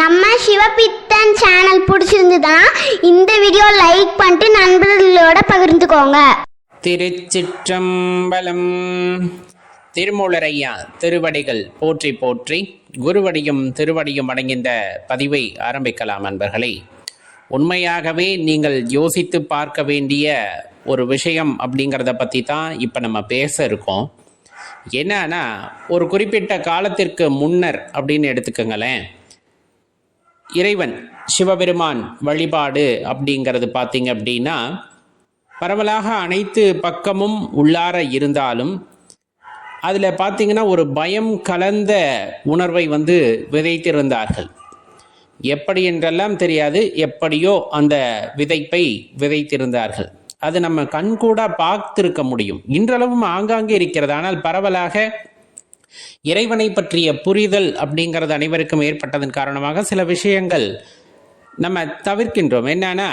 நம்ம சிவபித்தன் சேனல் பிடிச்சிருந்ததுன்னா இந்த வீடியோ லைக் பண்ணிட்டு நண்பர்களோட பகிர்ந்துக்கோங்க. திருச்சிற்றம்பலம் திருமூலரையா திருவடிகள் போற்றி போற்றி குருவடியும் திருவடியும் அடங்கிந்த பதிவை ஆரம்பிக்கலாம் நண்பர்களே. உண்மையாகவே நீங்கள் யோசித்து பார்க்க வேண்டிய ஒரு விஷயம் அப்படிங்கிறத பற்றி தான் இப்போ நம்ம பேச இருக்கோம். என்னன்னா ஒரு குறிப்பிட்ட காலத்திற்கு முன்னர் அப்படின்னு எடுத்துக்கோங்களேன். இறைவன் சிவபெருமான் வழிபாடு அப்படிங்கிறது பார்த்தீங்க அப்படின்னா பரவலாக அனைத்து பக்கமும் உள்ளார இருந்தாலும் அதில் பார்த்திங்கன்னா ஒரு பயம் கலந்த உணர்வை வந்து விதைத்திருந்தார்கள். எப்படி என்றெல்லாம் தெரியாது எப்படியோ அந்த விதைப்பை விதைத்திருந்தார்கள். அது நம்ம கண்கூட பார்த்திருக்க முடியும். இன்றளவும் ஆங்காங்கே இருக்கிறது. ஆனால் பரவலாக இறைவனை பற்றிய புரிதல் அப்படிங்கிறது அனைவருக்கும் ஏற்பட்டதன் காரணமாக சில விஷயங்கள் நம்ம தவிர்க்கின்றோம். என்னன்னா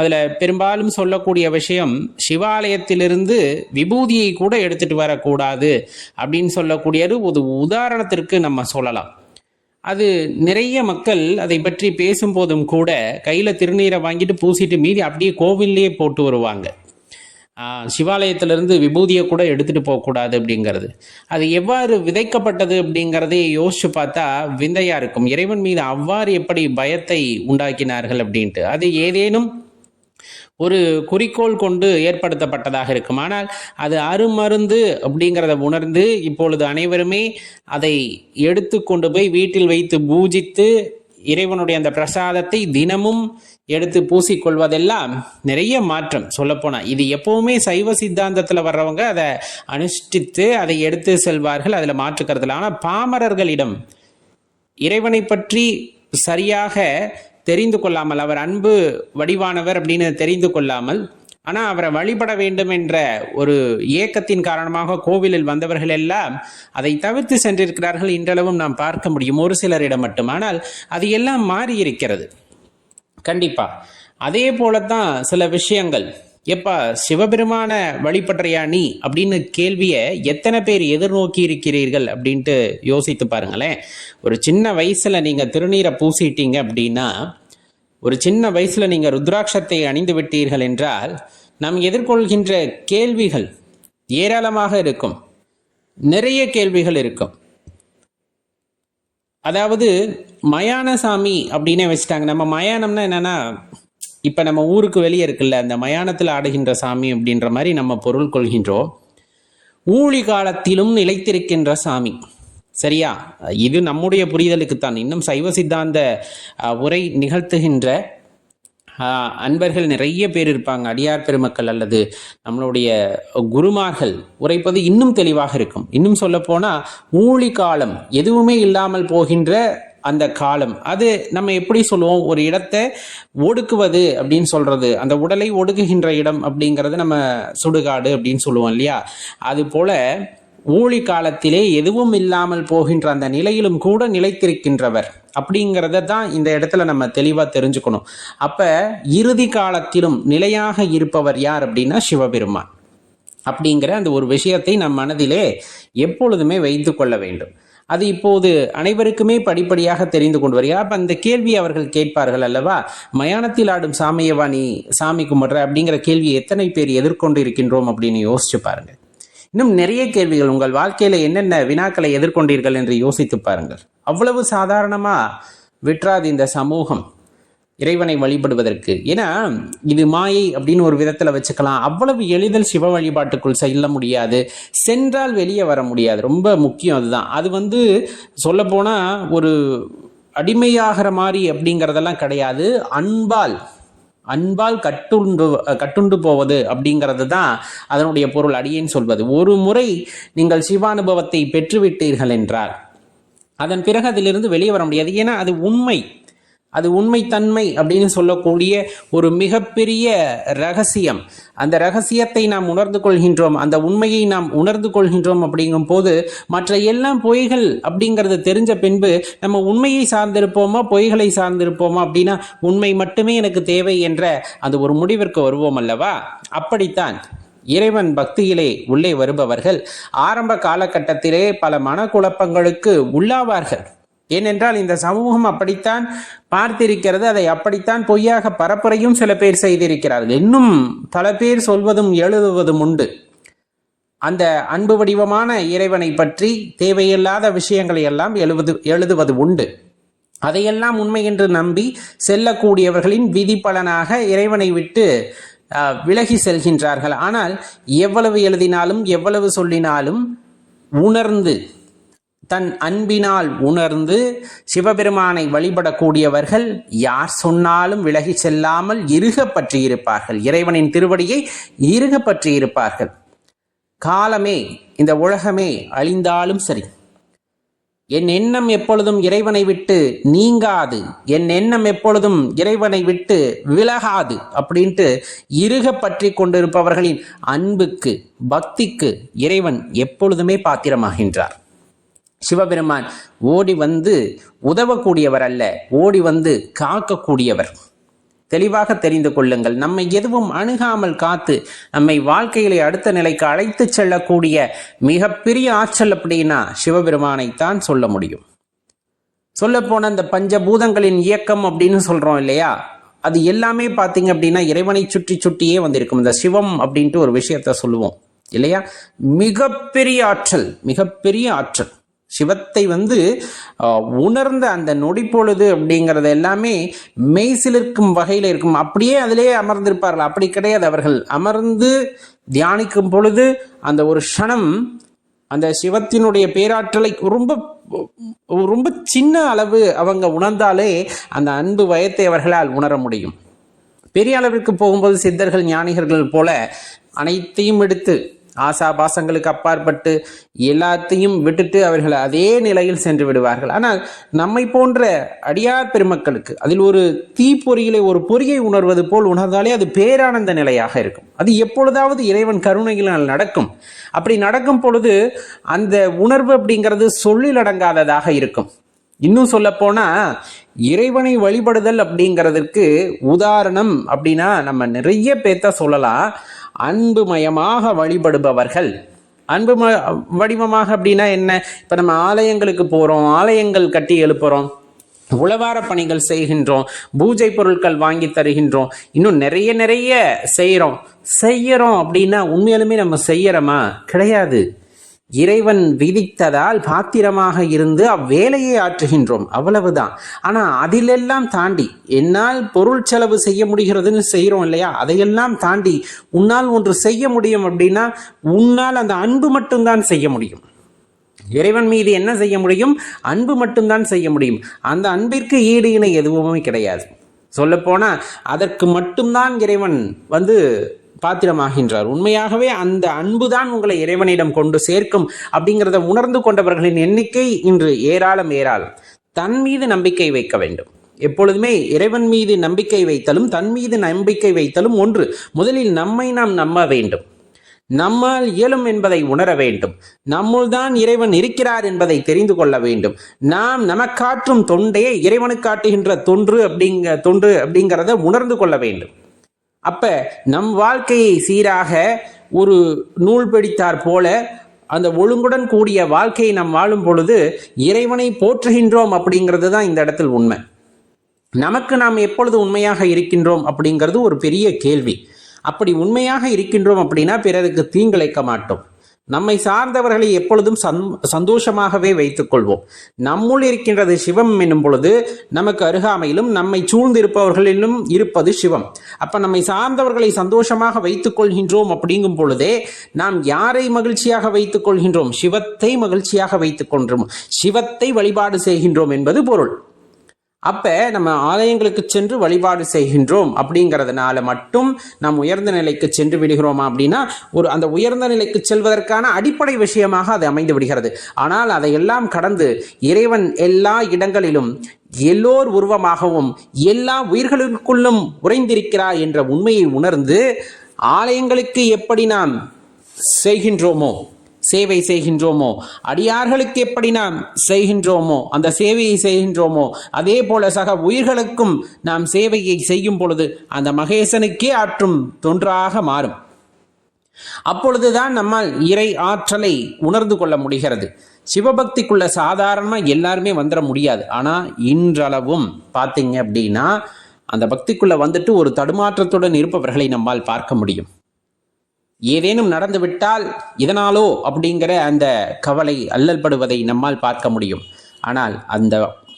அதில் பெரும்பாலும் சொல்லக்கூடிய விஷயம் சிவாலயத்திலிருந்து விபூதியை கூட எடுத்துட்டு வரக்கூடாது அப்படின்னு சொல்லக்கூடியது ஒரு உதாரணத்திற்கு நம்ம சொல்லலாம். அது நிறைய மக்கள் அதை பற்றி பேசும்போதும் கூட கையில் திருநீரை வாங்கிட்டு பூசிட்டு மீதி அப்படியே கோவில்லையே போட்டு வருவாங்க. சிவாலயத்திலிருந்து விபூதியை கூட எடுத்துகிட்டு போகக்கூடாது அப்படிங்கிறது. அது எவ்வாறு விதைக்கப்பட்டது அப்படிங்கிறதே யோசிச்சு பார்த்தா விந்தையாக இருக்கும். இறைவன் மீது அவ்வாறு எப்படி பயத்தை உண்டாக்கினார்கள் அப்படின்ட்டு. அது ஏதேனும் ஒரு குறிக்கோள் கொண்டு ஏற்படுத்தப்பட்டதாக இருக்கும். ஆனால் அது அருமருந்து அப்படிங்கிறத உணர்ந்து இப்பொழுது அனைவருமே அதை எடுத்து கொண்டு போய் வீட்டில் வைத்து பூஜித்து இறைவனுடைய அந்த பிரசாதத்தை தினமும் எடுத்து பூசிக்கொள்வதெல்லாம் நிறைய மாற்றம் சொல்லப்போனால் இது எப்போவுமே சைவ சித்தாந்தத்தில் வர்றவங்க அதை அனுஷ்டித்து அதை எடுத்து செல்வார்கள் அதில் மாற்றுக்கிறதுல ஆனால் பாமரர்களிடம் இறைவனை பற்றி சரியாக தெரிந்து கொள்ளாமல் அவர் அன்பு வடிவானவர் அப்படின்னு தெரிந்து கொள்ளாமல் ஆனால் அவரை வழிபட வேண்டும் என்ற ஒரு ஏக்கத்தின் காரணமாக கோவிலில் வந்தவர்கள் எல்லாம் அதை தவிர்த்து சென்றிருக்கிறார்கள் இன்றளவும் நாம் பார்க்க முடியும். ஒரு சிலரிடம் மட்டும் ஆனால் அது எல்லாம் மாறி இருக்கிறது கண்டிப்பா. அதே போலத்தான் சில விஷயங்கள். எப்பா சிவபெருமான வழிபடுறியா நீ? அப்படின்னு கேள்வியை எத்தனை பேர் எதிர்நோக்கி இருக்கிறீர்கள் அப்படின்ட்டு யோசித்து பாருங்களேன். ஒரு சின்ன வயசுல நீங்க திருநீரை பூசிட்டீங்க அப்படின்னா ஒரு சின்ன வயசுல நீங்க ருத்ராட்சத்தை அணிந்து விட்டீர்கள் என்றால் நாம் எதிர்கொள்கின்ற கேள்விகள் ஏராளமாக இருக்கும். நிறைய கேள்விகள் இருக்கும். அதாவது மயான சாமி அப்படின்னே வச்சுட்டாங்க. நம்ம மயானம்னா என்னன்னா இப்போ நம்ம ஊருக்கு வெளியே இருக்குல்ல அந்த மயானத்தில் ஆடுகின்ற சாமி அப்படின்ற மாதிரி நம்ம பொருள் கொள்கின்றோம். ஊழி காலத்திலும் நிலைத்திருக்கின்ற சாமி. சரியா? இது நம்முடைய புரிதலுக்குத்தான். இன்னும் சைவ சித்தாந்த உரை நிகழ்த்துகின்ற அன்பர்கள் நிறைய பேர் இருப்பாங்க. அடியார் பெருமக்கள் அல்லது நம்மளுடைய குருமார்கள். உரைப்பது இன்னும் தெளிவாக இருக்கும். இன்னும் சொல்ல ஊழி காலம் எதுவுமே இல்லாமல் போகின்ற அந்த காலம். அது நம்ம எப்படி சொல்லுவோம்? ஒரு இடத்தை ஒடுக்குவது அப்படின்னு சொல்றது. அந்த உடலை ஒடுக்குகின்ற இடம் அப்படிங்கிறது நம்ம சுடுகாடு அப்படின்னு சொல்லுவோம் இல்லையா? அது போல ஊழி காலத்திலே எதுவும் இல்லாமல் போகின்ற அந்த நிலையிலும் கூட நிலைத்திருக்கின்றவர். அப்படிங்கிறத தான் இந்த இடத்துல நம்ம தெளிவாக தெரிஞ்சுக்கணும். அப்போ இறுதி காலத்திலும் நிலையாக இருப்பவர் யார் அப்படின்னா சிவபெருமான். அப்படிங்கிற அந்த ஒரு விஷயத்தை நம் மனதிலே எப்பொழுதுமே வைத்து கொள்ள வேண்டும். அது இப்போது அனைவருக்குமே படிப்படியாக தெரிந்து கொண்டு வருகிறார் அப்போ அந்த கேள்வி அவர்கள் கேட்பார்கள் அல்லவா? மயானத்தில் ஆடும் சாமியவா நீ சாமி கும்பிட்ற அப்படிங்கிற கேள்வி எத்தனை பேர் எதிர்கொண்டு இருக்கின்றோம் அப்படின்னு யோசிச்சு பாருங்கள் இன்னும் நிறைய கேள்விகள். உங்கள் வாழ்க்கையில என்னென்ன வினாக்களை எதிர்கொண்டீர்கள் என்று யோசித்து பாருங்கள். அவ்வளவு சாதாரணமா விற்றாது இந்த சமூகம். இறைவனை வழிபடுவதற்கு. ஏன்னா இது மாயை அப்படின்னு ஒரு விதத்தில் வச்சுக்கலாம். அவ்வளவு எளிதில் சிவ வழிபாட்டுக்குள் செல்ல முடியாது. சென்றால் வெளியே வர முடியாது. ரொம்ப முக்கியம் அதுதான். அது வந்து சொல்லப்போனால் ஒரு அடிமையாகிற மாதிரி அப்படிங்கிறதெல்லாம் கிடையாது. அன்பால் அன்பால் கட்டுண்டு கட்டுண்டு போவது அப்படிங்கிறது தான் அதனுடைய பொருள் அடியேன் சொல்வது. ஒரு முறை நீங்கள் சிவானுபவத்தை பெற்றுவிட்டீர்கள் என்றால் அதன் பிறகு அதிலிருந்து வெளியே வர முடியாது. ஏன்னா அது உண்மை. அது உண்மைத்தன்மை அப்படின்னு சொல்லக்கூடிய ஒரு மிகப்பெரிய ரகசியம். அந்த ரகசியத்தை நாம் உணர்ந்து கொள்கின்றோம் அந்த உண்மையை நாம் உணர்ந்து கொள்கின்றோம் அப்படிங்கும் போது மற்ற எல்லாம் பொய்கள் அப்படிங்கிறது தெரிஞ்ச பின்பு நம்ம உண்மையை சார்ந்திருப்போமா பொய்களை சார்ந்திருப்போமா அப்படின்னா உண்மை மட்டுமே எனக்கு தேவை என்ற அந்த ஒரு முடிவிற்கு வருவோம் அல்லவா? அப்படித்தான் இறைவன் பக்தியிலே உள்ளே வருபவர்கள் ஆரம்ப காலகட்டத்திலே பல மனக்குழப்பங்களுக்கு உள்ளாவார்கள். ஏனென்றால் இந்த சமூகம் அப்படித்தான் பார்த்திருக்கிறது அதை அப்படித்தான் பொய்யாக பரப்புரையும் சில பேர் செய்திருக்கிறார்கள். இன்னும் பல பேர் சொல்வதும் எழுதுவதும் உண்டு. அந்த அன்பு வடிவமான இறைவனை பற்றி தேவையில்லாத விஷயங்களை எல்லாம் எழுவது எழுதுவது உண்டு. அதையெல்லாம் உண்மை என்று நம்பி செல்லக்கூடியவர்களின் விதி பலனாக இறைவனை விட்டு விலகி செல்கின்றார்கள். ஆனால் எவ்வளவு எழுதினாலும் எவ்வளவு சொல்லினாலும் உணர்ந்து தன் அன்பினால் உணர்ந்து சிவபெருமானை வழிபடக்கூடியவர்கள் யார் சொன்னாலும் விலகி செல்லாமல் இருக பற்றியிருப்பார்கள் இறைவனின் திருவடியை இருக பற்றியிருப்பார்கள் காலமே இந்த உலகமே அழிந்தாலும் சரி என் எண்ணம் எப்பொழுதும் இறைவனை விட்டு நீங்காது என் எண்ணம் எப்பொழுதும் இறைவனை விட்டு விலகாது அப்படின்ட்டு இருக பற்றி கொண்டிருப்பவர்களின் அன்புக்கு பக்திக்கு இறைவன் எப்பொழுதுமே பாத்திரமாகின்றார். சிவபெருமான் ஓடி வந்து உதவக்கூடியவர் அல்ல ஓடி வந்து காக்கக்கூடியவர். தெளிவாக தெரிந்து கொள்ளுங்கள் நம்மை எதுவும் அணுகாமல் காத்து நம்மை வாழ்க்கையிலே அடுத்த நிலைக்கு அழைத்து செல்லக்கூடிய மிகப்பெரிய ஆற்றல் அப்படின்னா சிவபெருமானைத்தான் சொல்ல முடியும். சொல்லப்போன அந்த பஞ்சபூதங்களின் இயக்கம் அப்படின்னு சொல்கிறோம் இல்லையா? அது எல்லாமே பார்த்தீங்க அப்படின்னா இறைவனை சுற்றி சுற்றியே வந்திருக்கும். இந்த சிவம் அப்படின்ட்டு ஒரு விஷயத்த சொல்லுவோம் இல்லையா? மிகப்பெரிய ஆற்றல் மிகப்பெரிய ஆற்றல். சிவத்தை வந்து உணர்ந்த அந்த நொடி பொழுது அப்படிங்கிறது எல்லாமே மெய்சிலிருக்கும் வகையில் இருக்கும். அப்படியே அதிலே அமர்ந்திருப்பார்கள். அப்படி கிடையாது அவர்கள். அமர்ந்து தியானிக்கும் பொழுது அந்த ஒரு க்ஷணம் அந்த சிவத்தினுடைய பேராற்றலை ரொம்ப ரொம்ப சின்ன அளவு அவங்க உணர்ந்தாலே அந்த அன்பு வயத்தை அவர்களால் உணர முடியும். பெரிய அளவிற்கு போகும்போது சித்தர்கள் ஞானிகள் போல அனைத்தையும் எடுத்து ஆசா பாசங்களுக்கு அப்பாற்பட்டு எல்லாத்தையும் விட்டுட்டு அவர்கள் அதே நிலையில் சென்று விடுவார்கள். ஆனால் நம்மை போன்ற அடியார் பெருமக்களுக்கு அதில் ஒரு தீப்பொறியிலே ஒரு பொறியை உணர்வது போல் உணர்ந்தாலே அது பேரானந்த நிலையாக இருக்கும். அது எப்பொழுதாவது இறைவன் கருணையினால் நடக்கும். அப்படி நடக்கும் பொழுது அந்த உணர்வு அப்படிங்கிறது சொல்லில் அடங்காததாக இருக்கும். இன்னும் சொல்ல இறைவனை வழிபடுதல் அப்படிங்கிறதுக்கு உதாரணம் அப்படின்னா நம்ம நிறைய பேர்த்த சொல்லலாம். அன்புமயமாக வழிபடுபவர்கள். அன்பு ம- வடிவமாக அப்படின்னா என்ன? இப்போ நம்ம ஆலயங்களுக்கு போகிறோம் ஆலயங்கள் கட்டி எழுப்புகிறோம் உளவார பணிகள் செய்கின்றோம் பூஜை பொருட்கள் வாங்கி தருகின்றோம் இன்னும் நிறைய நிறைய செய்கிறோம் செய்யறோம் அப்படின்னா உண்மையாலுமே நம்ம செய்யறோமா? கிடையாது. இறைவன் விதித்ததால் பாத்திரமாக இருந்து அவ்வேலையை ஆற்றுகின்றோம். அவ்வளவுதான். ஆனால் அதிலெல்லாம் தாண்டி என்னால் பொருள் செலவு செய்ய முடிகிறதுன்னு செய்கிறோம் இல்லையா? அதையெல்லாம் தாண்டி உன்னால் ஒன்று செய்ய முடியும் அப்படின்னா உன்னால் அந்த அன்பு மட்டும்தான் செய்ய முடியும். இறைவன் மீது என்ன செய்ய முடியும்? அன்பு மட்டும்தான் செய்ய முடியும். அந்த அன்பிற்கு ஈடு இணை எதுவுமே கிடையாது. சொல்லப்போனால் அதற்கு மட்டும்தான் இறைவன் வந்து பாத்திரமாகின்றார். உண்மையாகவே அந்த அன்புதான் உங்களை இறைவனிடம் கொண்டு சேர்க்கும் அப்படிங்கிறத உணர்ந்து கொண்டவர்களின் எண்ணிக்கை இன்று ஏராளம் ஏராளம். தன் மீது நம்பிக்கை வைக்க வேண்டும். எப்பொழுதுமே இறைவன் மீது நம்பிக்கை வைத்தலும் தன் மீது நம்பிக்கை வைத்தலும் ஒன்று. முதலில் நம்மை நாம் நம்ப வேண்டும். நம்மால் இயலும் என்பதை உணர வேண்டும். நம்முள் தான் இறைவன் இருக்கிறார் என்பதை தெரிந்து கொள்ள வேண்டும். நாம் நமக்காற்றும் தொண்டே இறைவனுக்கு காட்டுகின்ற தொன்று அப்படிங்க தொன்று அப்படிங்கிறத உணர்ந்து கொள்ள வேண்டும். அப்ப நம் வாழ்க்கையை சீராக ஒரு நூல் பிடித்தார் போல அந்த ஒழுங்குடன் கூடிய வாழ்க்கையை நாம் வாழும் பொழுது இறைவனை போற்றுகின்றோம் அப்படிங்கிறது தான் இந்த இடத்தில் உண்மை. நமக்கு நாம் எப்பொழுது உண்மையாக இருக்கின்றோம் அப்படிங்கிறது ஒரு பெரிய கேள்வி. அப்படி உண்மையாக இருக்கின்றோம் அப்படின்னா பிறருக்கு தீங்கிழைக்க மாட்டோம். நம்மை சார்ந்தவர்களை எப்பொழுதும் சந் சந்தோஷமாகவே வைத்துக் கொள்வோம். நம்முள் இருக்கின்றது சிவம் என்னும் பொழுது நமக்கு அருகாமையிலும் நம்மை சூழ்ந்திருப்பவர்களிலும் இருப்பது சிவம். அப்ப நம்மை சார்ந்தவர்களை சந்தோஷமாக வைத்துக் கொள்கின்றோம் அப்படிங்கும் பொழுதே நாம் யாரை மகிழ்ச்சியாக வைத்துக் கொள்கின்றோம்? சிவத்தை மகிழ்ச்சியாக வைத்துக் கொன்றோம் சிவத்தை வழிபாடு செய்கின்றோம் என்பது பொருள். அப்ப நம்ம ஆலயங்களுக்கு சென்று வழிபாடு செய்கின்றோம் அப்படிங்கிறதுனால மட்டும் நாம் உயர்ந்த நிலைக்கு சென்று விடுகிறோமா அப்படின்னா ஒரு அந்த உயர்ந்த நிலைக்கு செல்வதற்கான அடிப்படை விஷயமாக அது அமைந்து விடுகிறது. ஆனால் அதையெல்லாம் கடந்து இறைவன் எல்லா இடங்களிலும் எல்லோர் உருவமாகவும் எல்லா உயிர்களுக்குள்ளும் உறைந்திருக்கிறார் என்ற உண்மையை உணர்ந்து ஆலயங்களுக்கு எப்படி நாம் செய்கின்றோமோ சேவை செய்கின்றோமோ? அடியார்களுக்கு எப்படி நாம் செய்கின்றோமோ? அந்த சேவையை செய்கின்றோமோ? அதே போல சக உயிர்களுக்கும் நாம் சேவையை செய்யும் பொழுது அந்த மகேசனுக்கே ஆற்றும் தொன்றாக மாறும். அப்பொழுதுதான் நம்மால் இறை ஆற்றலை உணர்ந்து கொள்ள முடிகிறது. சிவபக்திக்குள்ள சாதாரணமாக எல்லாருமே வந்துட முடியாது. ஆனால் இன்றளவும் பார்த்தீங்க அப்படின்னா அந்த பக்திக்குள்ளே வந்துட்டு ஒரு தடுமாற்றத்துடன் இருப்பவர்களை நம்மால் பார்க்க முடியும். ஏதேனும் நடந்துவிட்டால் இதனாலோ அப்படிங்கிற அந்த கவலை அல்லல்படுவதை நம்மால் பார்க்க முடியும். ஆனால் அந்த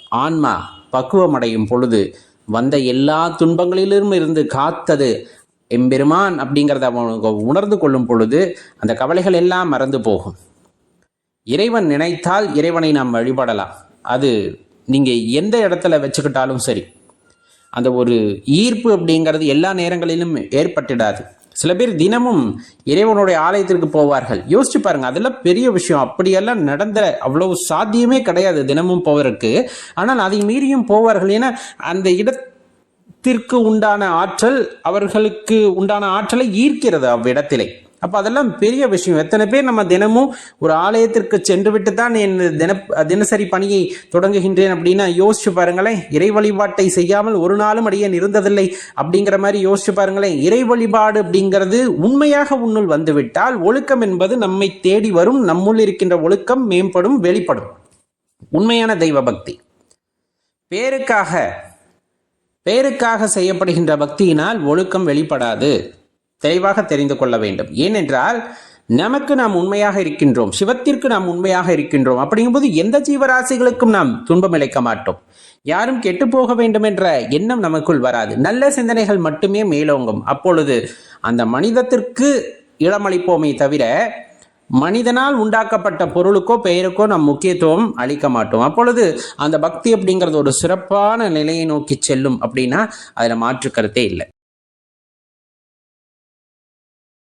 ஆன்மா பக்குவமடையும் பொழுது வந்த எல்லா துன்பங்களிலும் இருந்து காத்தது எம்பெருமான் அப்படிங்கிறத அவங்க உணர்ந்து கொள்ளும் பொழுது அந்த கவலைகள் எல்லாம் மறந்து போகும். இறைவன் நினைத்தால் இறைவனை நாம் வழிபடலாம். அது நீங்கள் எந்த இடத்துல வச்சுக்கிட்டாலும் சரி. அந்த ஒரு ஈர்ப்பு அப்படிங்கிறது எல்லா நேரங்களிலும் ஏற்பட்டுடாது. சில பேர் தினமும் இறைவனுடைய ஆலயத்திற்கு போவார்கள். யோசிச்சு பாருங்க அதெல்லாம் பெரிய விஷயம். அப்படியெல்லாம் நடந்த அவ்வளவு சாத்தியமே கிடையாது தினமும் போவதற்கு. ஆனால் அதை மீறியும் போவார்கள் ஏன்னா அந்த இடத்திற்கு உண்டான ஆற்றல் அவர்களுக்கு உண்டான ஆற்றலை ஈர்க்கிறது அவ்விடத்திலே. அப்போ அதெல்லாம் பெரிய விஷயம். எத்தனை பேர் நம்ம தினமும் ஒரு ஆலயத்திற்கு சென்று விட்டு தான் என் தின தினசரி பணியை தொடங்குகின்றேன் அப்படின்னா யோசிச்சு பாருங்களேன். இறை வழிபாட்டை செய்யாமல் ஒரு நாளும் அடியேன் இருந்ததில்லை அப்படிங்கிற மாதிரி யோசிச்சு பாருங்களேன். இறை வழிபாடு அப்படிங்கிறது உண்மையாக உன்னுள் வந்துவிட்டால் ஒழுக்கம் என்பது நம்மை தேடி வரும் நம்முள் இருக்கின்ற ஒழுக்கம் மேம்படும் வெளிப்படும். உண்மையான தெய்வ பக்தி பேருக்காக பேருக்காக செய்யப்படுகின்ற பக்தியினால் ஒழுக்கம் வெளிப்படாது. தெளிவாக தெரிந்து கொள்ள வேண்டும். ஏனென்றால் நமக்கு நாம் உண்மையாக இருக்கின்றோம். சிவத்திற்கு நாம் உண்மையாக இருக்கின்றோம். அப்படிங்கும்போது எந்த ஜீவராசிகளுக்கும் நாம் துன்பம் இழைக்க மாட்டோம். யாரும் கெட்டு போக வேண்டும் என்ற எண்ணம் நமக்குள் வராது. நல்ல சிந்தனைகள் மட்டுமே மேலோங்கும். அப்பொழுது அந்த மனிதத்திற்கு இடமளிப்போமே தவிர மனிதனால் உண்டாக்கப்பட்ட பொருளுக்கோ பெயருக்கோ நாம் முக்கியத்துவம் அளிக்க மாட்டோம். அப்பொழுது அந்த பக்தி அப்படிங்கிறது ஒரு சிறப்பான நிலையை நோக்கி செல்லும் அப்படின்னா அதில் மாற்று கருத்தே இல்லை.